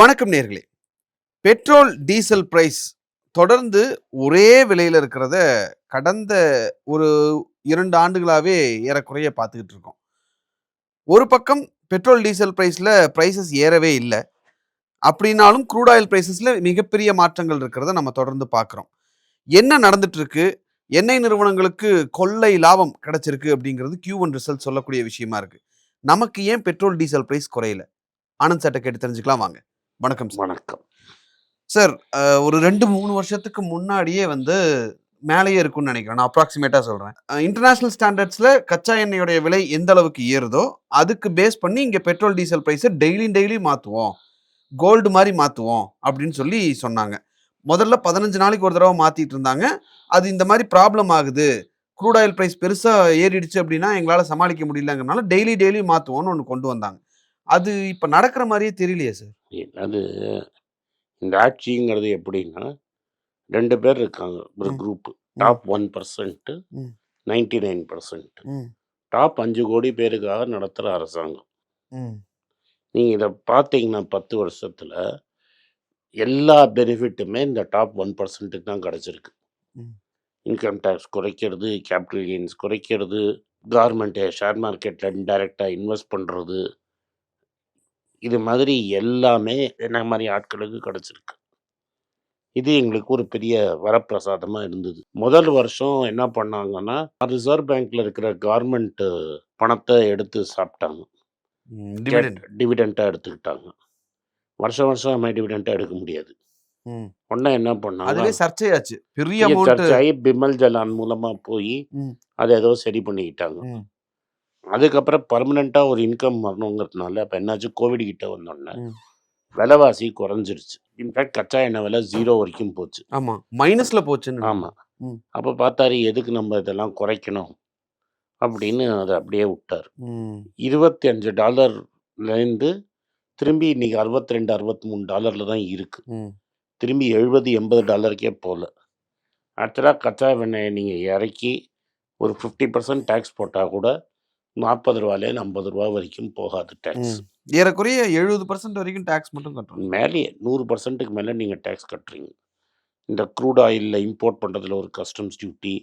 வணக்கம் நேர்களே. Petrol diesel price தொடர்ந்து ஒரே விலையில் இருக்கிறத கடந்த ஒரு இரண்டு ஆண்டுகளாகவே ஏறக்குறைய பார்த்துக்கிட்டு இருக்கோம். ஒரு பக்கம் பெட்ரோல் டீசல் ப்ரைஸில் ப்ரைஸஸ் ஏறவே இல்லை. அப்படின்னாலும் க்ரூட் ஆயில் ப்ரைஸஸில் மிகப்பெரிய மாற்றங்கள் இருக்கிறத நம்ம தொடர்ந்து பார்க்குறோம். என்ன நடந்துட்டுருக்கு? எண்ணெய் நிறுவனங்களுக்கு கொள்ளை லாபம் கிடச்சிருக்கு அப்படிங்கிறது கியூ ஒன் ரிசல்ட் சொல்லக்கூடிய விஷயமா இருக்குது நமக்கு ஏன் பெட்ரோல் டீசல் பிரைஸ் குறையல? ஆனந்த் சட்டை கேட்டு தெரிஞ்சுக்கலாம் வாங்க. வணக்கம் வணக்கம். சார் ஒரு ரெண்டு மூணு வருஷத்துக்கு முன்னாடியே வந்து மேலேயே இருக்கும்னு நினைக்கிறேன். நான் அப்ராக்சிமேட்டாக சொல்கிறேன் இன்டர்நேஷ்னல் ஸ்டாண்டர்ட்ஸில் கச்சா எண்ணெயோடைய விலை எந்த அளவுக்கு ஏறுதோ அதுக்கு பேஸ் பண்ணி இங்கே பெட்ரோல் டீசல் ப்ரைஸை டெய்லி டெய்லி மாற்றுவோம் கோல்டு மாதிரி மாற்றுவோம் அப்படின்னு சொல்லி சொன்னாங்க. முதல்ல பதினஞ்சு நாளைக்கு ஒரு தடவை மாற்றிட்டு இருந்தாங்க. அது இந்த மாதிரி ப்ராப்ளம் ஆகுது. க்ரூட் ஆயில் ப்ரைஸ் பெருசாக ஏறிடுச்சு அப்படின்னா எங்களால் சமாளிக்க முடியலங்கிறனால டெய்லி டெய்லி மாற்றுவோம்னு ஒன்று கொண்டு வந்தாங்க. அது இப்போ நடக்கிற மாதிரியே தெரியலையே சார். அது இந்த ஆட்சிங்கிறது எப்படின்னா ரெண்டு பேர் இருக்காங்க. ஒரு. குரூப் டாப் ஒன் பர்சன்ட் ம். நைன்டி நைன் பர்சன்ட் ம். டாப் அஞ்சு கோடி பேருக்காக நடத்துகிற அரசாங்கம். ம். நீங்கள் இதை பார்த்தீங்கன்னா பத்து வருஷத்தில் எல்லா பெனிஃபிட்டுமே இந்த டாப் ஒன் பர்சன்ட்டுக்கு தான் கிடச்சிருக்கு. ம். இன்கம் டேக்ஸ் குறைக்கிறது கேபிட்டல் கெயின்ஸ் குறைக்கிறது கவர்மெண்ட்டு ஷேர் மார்க்கெட்டில் இன்டைரக்டாக இன்வெஸ்ட் பண்ணுறது இது மாதிரி எல்லாமே என்ன மாதிரி ஆட்களுக்கு கிடச்சிருக்கு. இது எங்களுக்கு ஒரு பெரிய வரப்பிரசாதமாக இருந்தது. முதல் வருஷம் என்ன பண்ணாங்கன்னா ரிசர்வ் பேங்க்ல இருக்கிற கவர்மெண்ட் பணத்தை எடுத்து சாப்பிட்டாங்க டிவிடெண்ட். டிவிடெண்ட்டாக எடுத்துக்கிட்டாங்க. வருஷம் வருஷம் நம்ம டிவிடெண்ட்டாக எடுக்க முடியாது. ஒன்றா என்ன பண்ணாங்க அதுவே சர்ச்சையாச்சு. பெரிய சர்ச்சாகி பிமல் ஜலான் மூலமாக போய். அதை ஏதோ சரி பண்ணிக்கிட்டாங்க. அதுக்கப்புறம் பர்மனெண்ட்டாக ஒரு இன்கம் வரணுங்கிறதுனால அப்போ என்னாச்சு? கோவிட் கிட்ட வந்தோடனே. விலைவாசி குறைஞ்சிருச்சு. இன்ஃபேக்ட் கச்சா எண்ணெய் விலை ஜீரோ வரைக்கும் போச்சு. ஆமா. மைனஸ்ல போச்சுன்னு ஆமாம். அப்போ பார்த்தாரு எதுக்கு நம்ம இதெல்லாம் குறைக்கணும்? அப்படின்னு அதை அப்படியே விட்டார். இருபத்தி அஞ்சு டாலர்லேருந்து திரும்பி இன்னைக்கு அறுபத்தி ரெண்டு அறுபத்தி மூணு டாலரில் தான் இருக்குது ம். திரும்பி எழுபது எண்பது டாலருக்கே போகல. ஆக்சுவலாக கச்சா எண்ணெயை நீங்கள் இறக்கி ஒரு ஃபிஃப்டி பர்சன்ட் டேக்ஸ் போட்டால் கூட நாற்பது ரூபாலேருந்து ஐம்பது ரூபா வரைக்கும் போகாது டேக்ஸ். ஏறக்குறைய எழுபது பர்சன்ட் வரைக்கும் டாக்ஸ் மட்டும் கட்டணும் மேலேயே நூறு பர்சன்ட்டுக்கு மேலே நீங்கள் டேக்ஸ் கட்டுறீங்க. இந்த க்ரூட் ஆயிலில் இம்போர்ட் பண்ணுறதுல ஒரு customs duty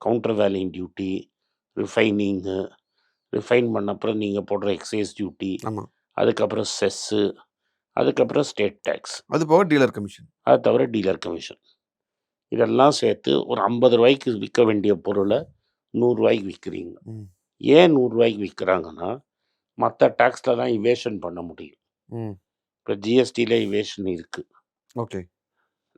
countervailing duty ரிஃபைனிங்கு refine பண்ண அப்புறம் நீங்கள் போடுற எக்ஸைஸ் டியூட்டி அதுக்கப்புறம் செஸ்ஸு அதுக்கப்புறம் ஸ்டேட் டேக்ஸ் அது போக டீலர் கமிஷன் அது தவிர டீலர் கமிஷன் இதெல்லாம் சேர்த்து ஒரு ஐம்பது ரூபாய்க்கு விற்க வேண்டிய பொருளை நூறுரூவாய்க்கு விற்கிறீங்க. ஏன் நூறுரூவாய்க்கு விற்கிறாங்கன்னா மற்ற டேக்ஸில் தான் இவேஷன் பண்ண முடியும். இப்போ ஜிஎஸ்டியில் இவேஷன் இருக்குது ஓகே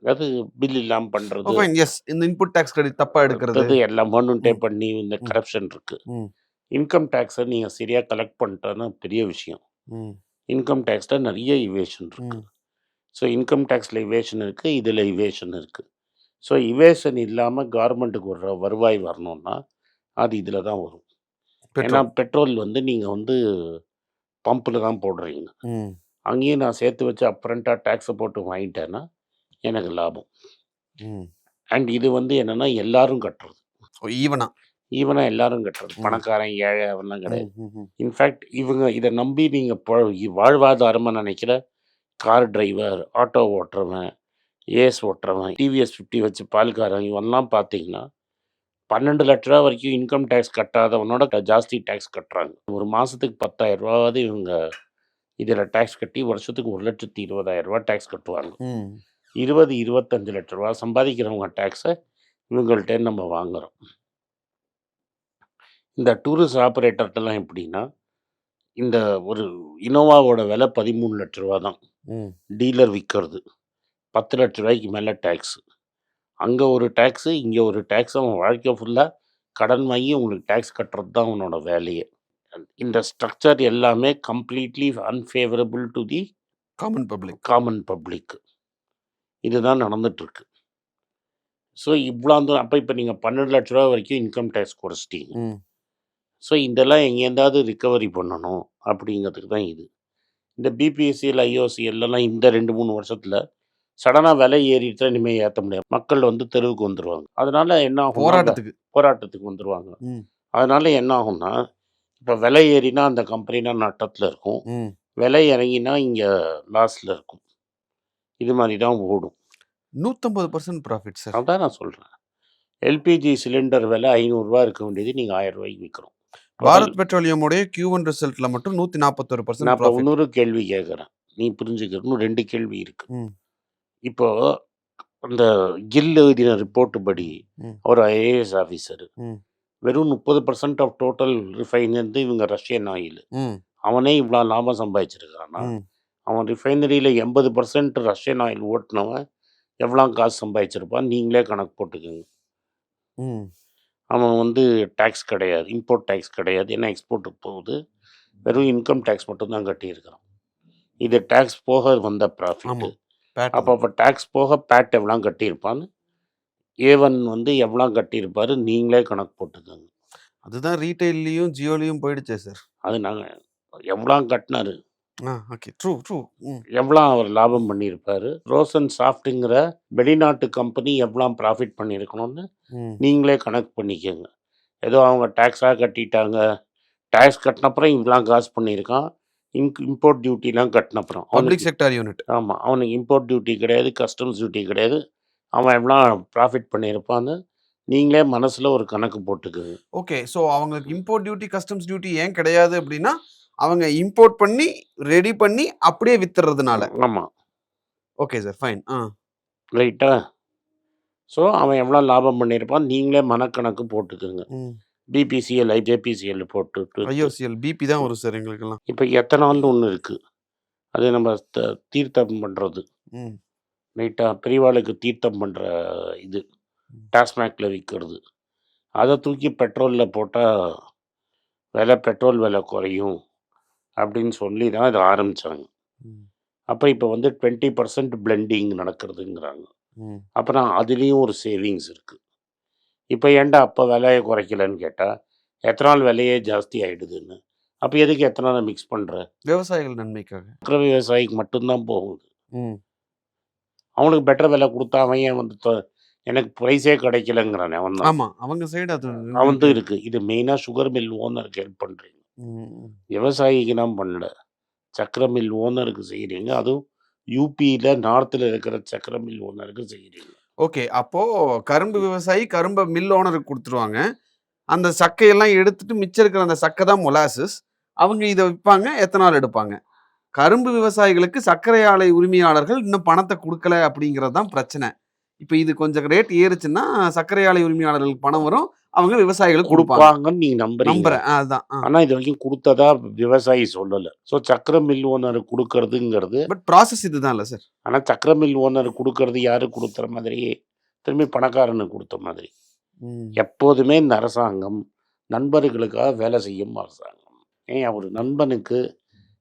அதாவது பில் இல்லாமல் பண்ணுறது எஸ் இந்த இன்புட் டாக்ஸ் கிரெடிட் தப்பா எடுக்கிறது எல்லாம் ஒன்றுட்டே. பண்ணி இந்த. கரப்ஷன் இருக்குது ம். இன்கம் டேக்ஸை நீங்கள் சரியாக கலெக்ட் பண்ணிட்டோன்னா பெரிய விஷயம். இன்கம் டேக்ஸில் நிறைய இவேஷன் இருக்குது ம். ஸோ இன்கம் டேக்ஸில் இவேஷன் இருக்குது இதில் இவேஷன் இருக்குது ஸோ இவேஷன் இல்லாமல் கவர்மெண்ட்டுக்கு ஒரு வருவாய் வரணும்னா அது இதில் தான் வரும் ஏன்னா பெட்ரோல் வந்து நீங்கள் வந்து பம்பில் தான் போடுறீங்க. அங்கேயும் நான் சேர்த்து வச்சு அப்ரண்ட்டாக டேக்ஸை போட்டு வாங்கிட்டேன்னா எனக்கு லாபம். அண்ட் இது வந்து என்னென்னா எல்லாரும் கட்டுறது ஈவனா ஈவனாக எல்லாரும் கட்டுறது. பணக்காரன் ஏழை அவெல்லாம் கிடையாது. இன்ஃபேக்ட் இவங்க இதை நம்பி நீங்கள் வாழ்வாதாரமாக நினைக்கிற கார் டிரைவர் ஆட்டோ ஓட்டுறவன் ஏஸ் ஓட்டுறவன் டிவிஎஸ் ஃபிஃப்டி வச்சு பால்காரன் இவன்லாம் பார்த்தீங்கன்னா பன்னெண்டு லட்ச ரூபா வரைக்கும் இன்கம் டேக்ஸ் கட்டாதவனோட ஜாஸ்தி டேக்ஸ் கட்டுறாங்க. ஒரு மாதத்துக்கு பத்தாயிரம் ரூபாவது இவங்க இதில் டேக்ஸ் கட்டி வருஷத்துக்கு ஒரு லட்சத்தி இருபதாயிரம் ரூபா டேக்ஸ் கட்டுவாங்க. இருபது இருபத்தஞ்சு லட்ச ரூபா சம்பாதிக்கிறவங்க டேக்ஸை இவங்கள்ட்ட நம்ம வாங்குறோம். இந்த டூரிஸ்ட் ஆப்ரேட்டர்ட்டெல்லாம் எப்படின்னா இந்த ஒரு இனோவாவோட விலை பதிமூணு லட்ச ரூபா தான். டீலர் விற்கிறது பத்து லட்ச ரூபாய்க்கு மேலே டேக்ஸு அங்கே ஒரு டேக்ஸு இங்கே ஒரு டேக்ஸ் அவன் வாழ்க்கை ஃபுல்லாக கடன் வாங்கி உங்களுக்கு டேக்ஸ் கட்டுறது தான் அவனோட வேலையே. இந்த ஸ்ட்ரக்சர் எல்லாமே completely unfavourable to the common public common public இதுதான் நடந்துட்டுருக்கு. ஸோ இவ்வளோ அப்போ இப்போ நீங்கள் பன்னெண்டு லட்ச ரூபா வரைக்கும் இன்கம் டேக்ஸ் குறைச்சிட்டீங்க. ஸோ இதெல்லாம் எங்கேருந்தாவது ரிக்கவரி பண்ணணும் அப்படிங்கிறதுக்கு தான் இது. இந்த பிபிஎஸ்சியில் ஐஓசிஎல்லாம் இந்த ரெண்டு மூணு வருஷத்தில் சடனாக விலை ஏறிட்டு இனிமேல் ஏற்ற முடியாது மக்கள் வந்து தெருவுக்கு வந்துடுவாங்க அதனால என்ன ஆகும் போராட்டத்துக்கு போராட்டத்துக்கு வந்துடுவாங்க. அதனால என்ன ஆகும்னா இப்போ விலை ஏறினா அந்த கம்பெனினா நட்டத்தில் இருக்கும். விலை இறங்கினா இங்கே லாஸில் இருக்கும் இது மாதிரி தான் ஓடும் 150% ப்ராஃபிட் சார். அதான் நான் சொல்றேன். எல்பிஜி சிலிண்டர் விலை. 500 இருக்க வேண்டியது நீங்க ரூ. 1000 விக்கிறோம். டோட்டல் பாரத் பெட்ரோலியம் உடைய Q1 ரிசல்ட்ல மட்டும் 141% நான் இப்ப. இன்னொரு கேள்வி கேட்கிறேன். நீ புரிஞ்சுக்க. இன்னும் 2 கேள்வி இருக்கு. இப்போ அந்த கில் எழுதின ரிப்போர்ட் படி. அவர் ஐஏஎஸ் ஆஃபீசர். ம். வெறும் 30% ஆஃப் டோட்டல் ரிஃபைன் வந்து இவங்க ரஷ்யன் ஆயில். அவனே இவ்வளோ லாபம் சம்பாதிச்சிருக்கானா? அவன் ரிஃபைனரியில 80% ரஷ்யன் ஆயில் ஓட்டுனவன் எவ்வளோ காசு சம்பாதிச்சிருப்பான் நீங்களே கணக்கு போட்டுக்கோங்க. அவன் வந்து டாக்ஸ் கிடையாது. இம்போர்ட் டாக்ஸ் கிடையாது. ஏன்னா எக்ஸ்போர்ட்டுக்கு போகுது. வெறும் இன்கம் டாக்ஸ் மட்டும் தான் கட்டியிருக்கிறான். இது டாக்ஸ் போக வந்த ப்ராஃபிட். ஆமா. பேட் அப்போ அப்போ டாக்ஸ் போக பேட் எவ்வளோ கட்டியிருப்பான்னு ஏவன் வந்து எவ்வளோ கட்டியிருப்பாரு நீங்களே கணக்கு போட்டுக்கோங்க. அதுதான் ரீட்டெயில்லயும், ஜியோலயும் போயிடுச்சே சார். அது நாங்க எவ்வளோ கட்டினாரு? ஆ ஓகே. True, true. எவ்வளோ அவர் லாபம் பண்ணியிருப்பாரு? ரோசன் சாஃப்ட்டுங்கிற வெளிநாட்டு கம்பெனி எவ்வளோ ப்ராஃபிட் பண்ணியிருக்கணும்னு. நீங்களே கணக்கு பண்ணிக்கோங்க. ஏதோ அவங்க டாக்ஸாக கட்டிட்டாங்க. டாக்ஸ் கட்டினப்புறம் இவ்வளோ காசு பண்ணியிருக்கான். இன்க் இம்போர்ட் டியூட்டிலாம் கட்டினப்புறம். Public sector unit. ஆமா. அவனுக்கு இம்போர்ட் டியூட்டி கிடையாது. கஸ்டம்ஸ் டியூட்டி கிடையாது. அவன் எவ்வளோ ப்ராஃபிட் பண்ணியிருப்பான்னு நீங்களே மனசுல ஒரு கணக்கு போட்டுக்கோங்க. ஓகே. ஸோ அவங்களுக்கு இம்போர்ட் டியூட்டி, கஸ்டம்ஸ் டியூட்டி ஏன் கிடையாது அப்படின்னா, அவங்க இம்போர்ட் பண்ணி, ரெடி பண்ணி அப்படியே வித்துறதுனால. ஆமா. Okay sir. ஃபைன். ஆ. ரைட்டா? ஸோ அவன் எவ்வளோ லாபம் பண்ணியிருப்பான் நீங்களே மனக்கணக்கு போட்டுக்கோங்க. பிபிசிஎல், ஐஜேபிசிஎல் போட்டுட்டு ஐஓசிஎல், பிபி தான் வரும் சார் எங்களுக்கெல்லாம். இப்போ எத்தனால்னு ஒண்ணு இருக்கு. அது நம்ம த தீர்த்தம் பண்றது. ம். ரைட்டா? பெரியவாளுக்கு தீர்த்தம் பண்ற இது. ம். டாஸ்மாக்ல விக்கிறது. அத தூக்கி பெட்ரோல்ல போட்டா விலை பெட்ரோல் விலை குறையும். அப்படின்னு சொல்லி தான் இத ஆரம்பிச்சாங்க. ம். அப்ப இப்ப வந்து 20% பிளெண்டிங் நடக்கிறதுங்கிறாங்க. அப்புறம் அதுலயும் ஒரு சேவிங்ஸ் இருக்கு. இப்ப ஏன்டா அப்ப விலைய குறைக்கலன்னு கேட்டா, எத்தனால் விலையே ஜாஸ்தி ஆயிடுதுன்னு. அப்ப எதுக்கு எத்தனால மிக்ஸ் பண்ற? விவசாயிகள் நன்மைக்காக. இருக்கிற விவசாயிக்கு மட்டும் தான் போகுது. அவனுக்கு பெட்டர் விலை குடுத்தா அவன் ஏன் வந்து எனக்கு பிரைஸே கிடைக்கலங்கிறானே அவன் தான். ஆமா. அவங்க சைடு அது அவன்தும் இருக்கு. இது மெயினா சுகர் மில் ஓனருக்கு ஹெல்ப் பண்றீங்க. ம். விவசாயிக்கு தான் பண்ணல. சர்க்கரை மில் ஓனருக்கு செய்றீங்க. அதுவும் யூபியில நார்த்ல இருக்கிற சர்க்கரை மில் ஓனருக்கு செய்றீங்க. ஓகே. அப்போ கரும்பு விவசாயி கரும்ப மில் ஓனருக்கு குடுத்துருவாங்க. அந்த சக்கையெல்லாம் எடுத்துட்டு மிச்சம் இருக்கிற அந்த சக்கை தான் மொலாசஸ். அவங்க இத விப்பாங்க. எத்தனால் எடுப்பாங்க. கரும்பு விவசாயிகளுக்கு சர்க்கரை ஆலை உரிமையாளர்கள் இன்னும் பணத்த குடுக்கல அப்படிங்கிறது தான் பிரச்சனை. இப்ப இது கொஞ்சம் ரேட் ஏறுச்சுன்னா, சர்க்கரை ஆலை உரிமையாளர்களுக்கு பணம் வரும். அவங்க விவசாயிகளுக்கு குடுப்பாங்க. குடுப்பாங்கன்னு நீங்க நம்புறீங்க. நம்புறேன். ஆ. ஆனா இது வரைக்கும் குடுத்ததா விவசாயி சொல்லல. ஸோ சர்க்கரை மில் ஓனருக்கு குடுக்கறதுங்கிறது பட் ப்ராசஸ் இதுதான்ல சார். ஆனா சர்க்கரை மில் ஓனருக்கு குடுக்கறது யாருக்கு குடுக்குற மாதிரி? திரும்பி பணக்காரனுக்கு குடுத்த மாதிரி. எப்போதுமே இந்த அரசாங்கம் நண்பர்களுக்காக வேலை செய்யும் அரசாங்கம். ஏன் ஒரு நண்பனுக்கு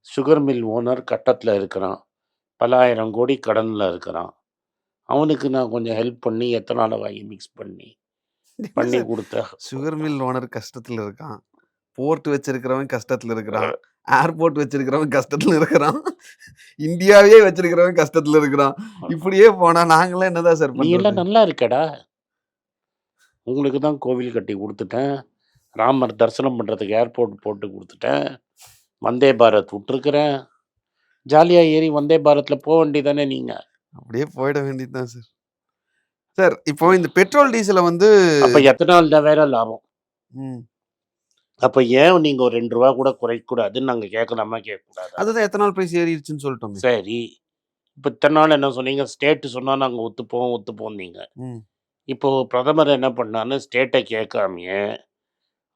சுகர் மில் ஓனர் கட்டத்துல இருக்கிறான். பல்லாயிரம் கோடி கடன்ல இருக்கிறான். அவனுக்கு நான் கொஞ்சம் ஹெல்ப் பண்ணி எத்தனால வாங்கி மிக்ஸ் பண்ணி பண்ணி குடுத்தா சுகர் மில் ஓனர் கஷ்டத்துல இருக்கான். போர்ட் வச்சிருக்கிறவன் கஷ்டத்துல இருக்கிறான். ஏர்போர்ட் வச்சிருக்கிறவன் கஷ்டத்துல இருக்கிறான். இந்தியாவே வச்சிருக்கிறவன் கஷ்டத்துல இருக்கிறான். இப்படியே போனா நாங்கலாம் என்னதான் சார் நீ எல்லாம்? நல்லா இருக்கடா. உங்களுக்கு தான் கோவில் கட்டி குடுத்துட்டேன். ராமர் தரிசனம் பண்றதுக்கு ஏர்போர்ட் போட்டு குடுத்துட்டேன். வந்தே பாரத் விட்டுருக்கிறேன். ஜாலியா ஏறி வந்தே பாரத்ல போ வேண்டியதானே நீங்க. அப்படியே போயிட வேண்டியது தான் சார். சார் இப்போ இந்த பெட்ரோல், டீசல வந்து அப்ப எத்தனால் தான் வேற லாபம். ம். அப்ப ஏன் நீங்க ஒரு ரூ. 2 கூட குறைக்கக்கூடாதுன்னு நாங்க கேட்கலாமா? கேட்கக்கூடாதா? அதுதான் எத்தனால் பிரைஸ் ஏறிடுச்சுன்னு சொல்லிட்டோமே. சரி. இப்ப இத்தன நாள் என்ன சொன்னீங்க? ஸ்டேட் சொன்னா நாங்க ஒத்துப்போம், ஒத்துப்போம்னீங்க. ம். இப்போ பிரதமர் என்ன பண்ணாருன்னு ஸ்டேட்ட கேட்காமயே,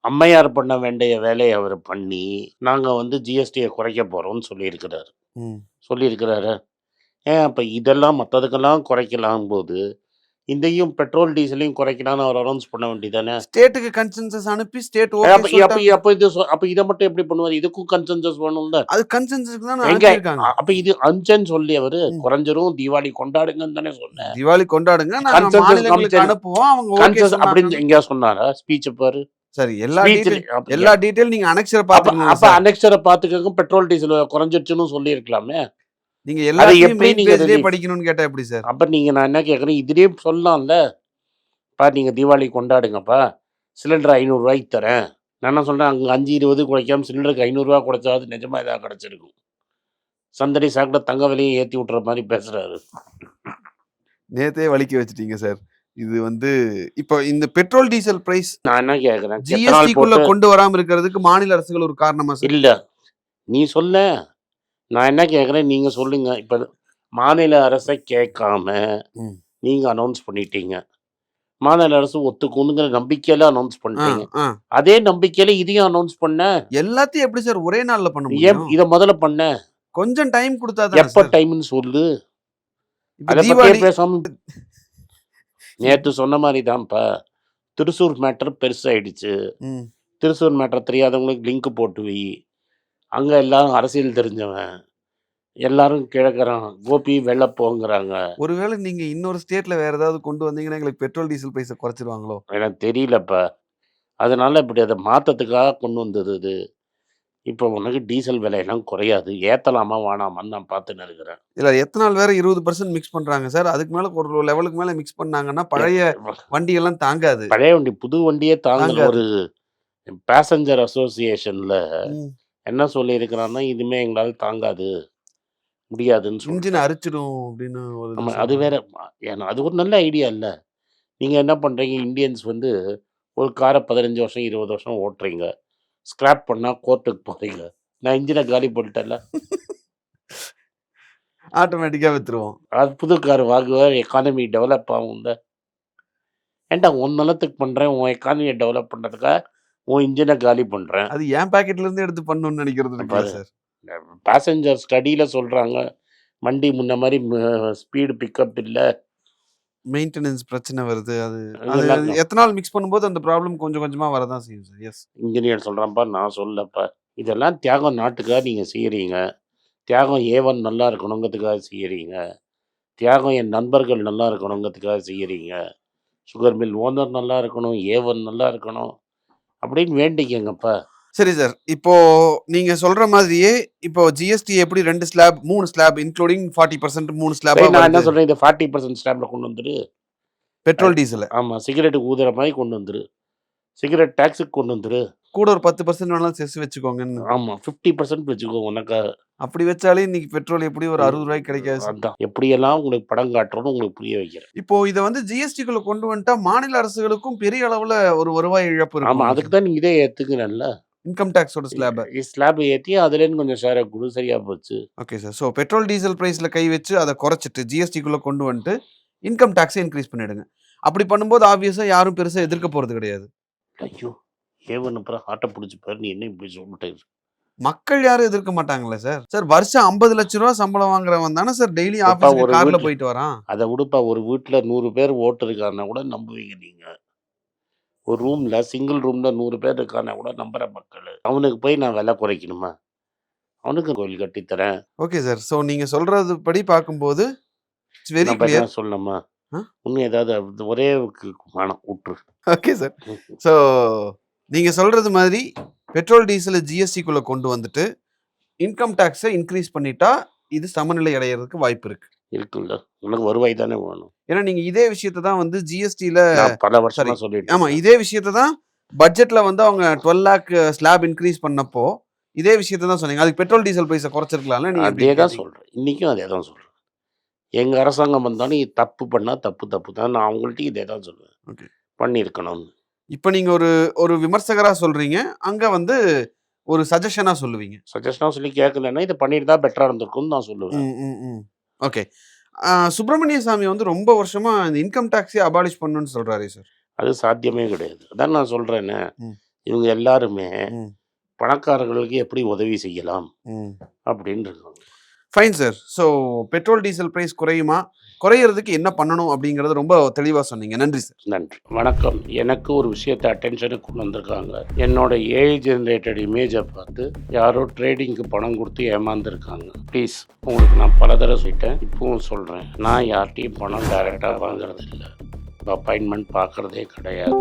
அம்மையார் பண்ண வேண்டிய வேலைய அவரு பண்ணி, நாங்க வந்து ஜிஎஸ்டிய குறைக்க போறோம்ன்னு சொல்லியிருக்கிறாரு. சொல்லியிருக்கிறாரா? ஏன் அப்ப இதெல்லாம் மத்ததுக்கெல்லாம் குறைக்கலாம்போது, இதையும் பெட்ரோல், டீசலையும் குறைக்கலாம்னு அவர் அனௌன்ஸ் பண்ண வேண்டியதானே? ஸ்டேட்டுக்கு கன்சென்சஸ் அனுப்பி ஸ்டேட் அப்ப ஓகே அப்ப இது அப்ப இத மட்டும் எப்படி பண்ணுவாரு? இதுக்கும் கன்சென்சஸ் வேணும்ல? அது கன்சென்சஸ்க்கு தான். அ அப்ப இது அனுப்பிச்சேன்னு சொல்லி அவரு. குறைஞ்சிரும், தீபாவளி கொண்டாடுங்கன்னு தானே சொன்னேன். தீபாவளி கொண்டாடுங்க. அனுப்புவோம். அவங்க அப்படின்னு எங்கேயா சொன்னாரா? ஸ்பீச்ச பாரு. சரி எல்லா எல்லா டீடைல் நீங்க அப்ப பாத்துக்கணும்ல அப்ப சார். அனெக்ஸர பாத்துக்கங்க பெட்ரோல், டீசல் குறைஞ்சிருச்சுன்னு சொல்லியிருக்கலாமே. நீங்க எல்லாத்தையும் மெயின் பேஜ்லயே படிக்கணும்னு கேட்டா எப்படி சார்? அப்ப நீங்க நான் என்ன கேட்கிறேன், இதுலயே சொல்லலாம்ல. "பா நீங்க தீபாவளி கொண்டாடுங்கப்பா. சிலிண்டர். 500 தரேன்." நான் என்ன சொல்றேன், அங்க 5, 20 குறைக்காம சிலிண்டருக்கு. 500 குறைச்சாவது நிஜமா ஏதாவது கிடைச்சிருக்கும். சந்தடி சாக்கில் தங்க விலையை ஏற்றி விட்டுற மாதிரி பேசுகிறாரு நேத்தே வலிக்க வச்சுட்டீங்க சார் இது வந்து இப்போ இந்த பெட்ரோல் டீசல் பிரைஸ் நான் என்ன கேட்குறேன் ஜிஎஸ்டிக்குள்ள கொண்டு வராம இருக்கிறதுக்கு மாநில அரசுகள் ஒரு காரணமா சார் இல்லை நீ சொல்ல நான் என்ன கேட்குறேன் நீங்கள் சொல்லுங்க. இப்போ மாநில அரசை கேட்காம. நீங்கள் அனௌன்ஸ் பண்ணிட்டீங்க. மாநில அரசு ஒத்துக்குங்கிற நம்பிக்கையில அனௌன்ஸ் பண்ணிட்டீங்க. அதே நம்பிக்கையில இதையும் அனௌன்ஸ் பண்ண எல்லாத்தையும் எப்படி சார் ஒரே நாள்ல பண்ண இதை முதல்ல பண்ண. கொஞ்சம் டைம் கொடுத்தா எப்போ டைம்னு சொல்லு. பேசாம நேற்று சொன்ன மாதிரி தான்ப்பா திருசூர் மேட்டர் பெருசாயிடுச்சு. திருசூர் மேட்டர் தெரியாதவங்களுக்கு லிங்க் போட்டு வை. அங்கே எல்லாரும் அரசியல் தெரிஞ்சவன். எல்லாரும் கிழக்கிறான். கோபி வெள்ளப்போங்கிறாங்க. ஒருவேளை நீங்க இன்னொரு ஸ்டேட்ல வேற ஏதாவது கொண்டு வந்தீங்கன்னா எங்களுக்கு பெட்ரோல் டீசல் பிரைஸை குறைச்சிருவாங்களோ? எனக்கு தெரியலப்பா. அதனால இப்படி அதை மாற்றத்துக்காக கொண்டு வந்தது இது. இப்போ உனக்கு டீசல் விலையெல்லாம் குறையாது. ஏற்றலாமா வேணாமான்னு நான் பார்த்துன்னு இருக்கிறேன். இல்ல எத்தனால் வேற இருபது பர்சன்ட் மிக்ஸ் பண்றாங்க சார். அதுக்கு மேல ஒரு லெவலுக்கு மேல மிக்ஸ் பண்ணாங்கன்னா பழைய வண்டி எல்லாம் தாங்காது. பழைய வண்டி புது வண்டியே தாங்காது. ஒரு பேசஞ்சர் அசோசியேஷன்ல என்ன சொல்லியிருக்கிறான்னா இதுமே எங்களால் தாங்காது முடியாதுன்னு சொல்லி அரிச்சிடும் அப்படின்னு ஒரு இது ஆமா அது. வேற ஏன்னா அது ஒரு நல்ல ஐடியா இல்லை. நீங்கள் என்ன பண்ணுறீங்க இந்தியன்ஸ் வந்து ஒரு காரை பதினஞ்சு வருஷம் இருபது வருஷம் ஓட்டுறீங்க. ஸ்கிராப் பண்ணால் கோர்ட்டுக்கு போகிறீங்க நான் இன்ஜினை காலி பண்ணிட்டேன்ல. ஆட்டோமேட்டிக்கா வித்துருவோம். அது புது கார் வாங்குவேன் எக்கானமி டெவலப் ஆகும் ஏன்டா உன் நிலத்துக்கு பண்ணுறேன் உன் எக்கானமியை டெவலப் பண்ணுறதுக்காக உன் இன்ஜினை காலி பண்ணுறேன் அது என் பாக்கெட்ல இருந்து எடுத்து பண்ணணும்னு நினைக்கிறது. சார்? பேசஞ்சர் ஸ்டடியில் சொல்கிறாங்க வண்டி முன்ன மாதிரி ஸ்பீடு பிக்கப் இல்லை. மெயின்டெனன்ஸ் பிரச்சனை வருது அது அது எத்தனால் மிக்ஸ் பண்ணும்போது அந்த ப்ராப்ளம் கொஞ்சம் கொஞ்சமா வரதான் செய்யும் சார். எஸ் இன்ஜினியர் சொல்கிறான்ப்பா நான் சொல்லப்பா இதெல்லாம் தியாகம் நாட்டுக்காக நீங்கள் செய்கிறீங்க தியாகம் ஏவன் நல்லா இருக்கணுங்கிறதுக்காக செய்கிறீங்க தியாகம் என் நண்பர்கள் நல்லா இருக்கணுங்கிறதுக்காக செய்கிறீங்க சுகர் மில் ஓனர் நல்லா இருக்கணும் ஏவன் நல்லா இருக்கணும். அப்படின்னு வேண்டிக்கங்கப்பா. சரி சார். இப்போ நீங்க சொல்ற மாதிரியே இப்போ ஜிஎஸ்டி எப்படி ரெண்டு ஸ்லாப் மூணு ஸ்லாப் இன்க்ளூடிங் ஃபார்ட்டி பர்சன்ட் மூணு ஸ்லாப் நான் என்ன சொல்கிறேன் இதை ஃபார்ட்டி பர்சன்ட் ஸ்டாம்பில் கொண்டு வந்துரு. Petrol diesel. ஆமாம் சிகரெட்டுக்கு ஊதுற மாதிரி கொண்டு வந்துரு. சிகரெட் டேக்ஸுக்கு கொண்டு வந்துரு. கூட ஒரு பத்து பர்சன்ட் வேணாலும் செஸ் வச்சுக்கோங்கன்னு. ஆமாம் ஃபிஃப்டி பர்சன்ட் வச்சுக்கோ உனக்காக அப்படி வச்சாலே இன்னைக்கு பெட்ரோல் எப்படி ஒரு அறுபது ரூபாய்க்கு கிடைக்காது. அதான் எப்படியெல்லாம் உங்களுக்கு படம் காட்டுறோன்னு உங்களுக்கு புரிய வைக்கிறேன். இப்போ இதை வந்து ஜிஎஸ்டிக்குள்ள கொண்டு வந்துட்டா மாநில அரசுகளுக்கும் பெரிய அளவுல ஒரு வருவாய் இழப்பு ஆமாம் அதுக்கு தான் நீங்கள் இதே ஏற்றுக்கிறேன்ல இன்கம் டேக்ஸோட ஸ்லாப் ஸ்லாப் ஏற்றி அதுலேருந்து கொஞ்சம் ஷேரை கொடு சரியா போச்சு. Okay sir so petrol diesel பிரைஸ்ல கை வச்சு அதை குறைச்சிட்டு ஜிஎஸ்டிக்குள்ள கொண்டு வந்துட்டு இன்கம் டேக்ஸை இன்க்ரீஸ் பண்ணிடுங்க. அப்படி பண்ணும்போது ஆப்வியஸா யாரும் பெருசா எதிர்க்க போறது கிடையாது. ஐயோ. ஏவன் அப்புறம் ஆட்டை பிடிச்சி பாரு நீ என்ன இப்படி சொல்லிட்டேன் மக்கள் யாரும் எதிர்க்க மாட்டாங்களே சார் சார் வருஷம் ஐம்பது லட்ச ரூபா சம்பளம் வாங்குறவன் தானே சார் டெய்லி ஒரு கார்ல போயிட்டு வரான் அதை விடுப்பா ஒரு வீட்டில் நூறு பேர் ஓட்டு இருக்கான்னா கூட நம்புவீங்க நீங்கள் ஒரு ரூமில் சிங்கிள் ரூமில் நூறு பேர் இருக்கானா கூட நம்புற மக்கள் அவனுக்கு போய் நான் விலை குறைக்கணுமா அவனுக்கு கோயில் கட்டித்தரேன் ஓகே சார் ஸோ நீங்க சொல்றது படி பார்க்கும்போது வெரி கிளியர் சொல்லணுமா? இன்னும் ஏதாவது ஒரே வேணாம் விட்டுரு ஓகே சார் ஸோ நீங்க சொல்றது மாதிரி பெட்ரோல் டீசலை ஜிஎஸ்டிக்குள்ள கொண்டு வந்துட்டு இன்கம் டேக்ஸை இன்க்ரீஸ் பண்ணிட்டா இது சமநிலை அடையிறதுக்கு வாய்ப்பு இருக்கு இருக்குல்ல உனக்கு வருவாய் தானே வேணும் ஏன்னா நீங்க இதே விஷயத்தை தான் வந்து ஜிஎஸ்டியில பல வருஷமா. சொல்லிட்டு ஆமா. இதே விஷயத்தை தான் பட்ஜெட்ல வந்து அவங்க டுவெல் லேக் ஸ்லாப் இன்க்ரீஸ் பண்ணப்போ இதே விஷயத்தை தான் சொன்னீங்க அதுக்கு பெட்ரோல் டீசல் பிரைஸை குறைச்சிருக்கலாம்ல நீங்க அதே தான் கேட்டீங்க? சொல்கிறேன் இன்றைக்கும் அதே தான் சொல்கிறேன் எங்கள் அரசாங்கம் வந்தாலும் தப்பு பண்ணால் தப்பு தப்பு தான் நான் அவங்கள்ட்ட இதே தான் சொல்லுவேன் Okay. இப்போ நீங்க ஒரு ஒரு விமர்சகரா சொல்றீங்க. அங்க வந்து ஒரு சஜஷனா சொல்லுவீங்க. சஜஷனாக சொல்லி கேட்கலன்னா இதை பண்ணிட்டு தான் பெட்டராக இருந்திருக்கும்னு நான் சொல்லுவேன். ஓகே சுப்பிரமணிய சாமி வந்து ரொம்ப வருஷமா இந்த இன்கம் டேக்ஸே அபாலிஷ் பண்ணணும்னு சொல்றாரு சார் அது சாத்தியமே கிடையாது. அதான் நான் சொல்கிறேன்னு. இவங்க எல்லாருமே. பணக்காரர்களுக்கு எப்படி உதவி செய்யலாம்? அப்படின்னு இருக்காங்க fine sir so petrol diesel price குறையுமா? குறையிறதுக்கு என்ன பண்ணணும் அப்படிங்கறது ரொம்ப தெளிவா சொன்னீங்க. நன்றி சார். நன்றி. வணக்கம். எனக்கு ஒரு விஷயத்தை அட்டென்ஷனுக்கு கொண்டு வந்திருக்காங்க. என்னோட ஏஐ ஜென்ரேட்டட் இமேஜை பார்த்து யாரோ ட்ரேடிங்க்கு பணம் கொடுத்து ஏமாந்துருக்காங்க. ப்ளீஸ் உங்களுக்கு நான் பல தடவை சொல்லிட்டேன். இப்பவும் சொல்கிறேன் நான் யார்கிட்டையும் பணம் டைரெக்டாக வாங்குறது இல்லை அப்பாயின்மெண்ட் பார்க்குறதே கிடையாது.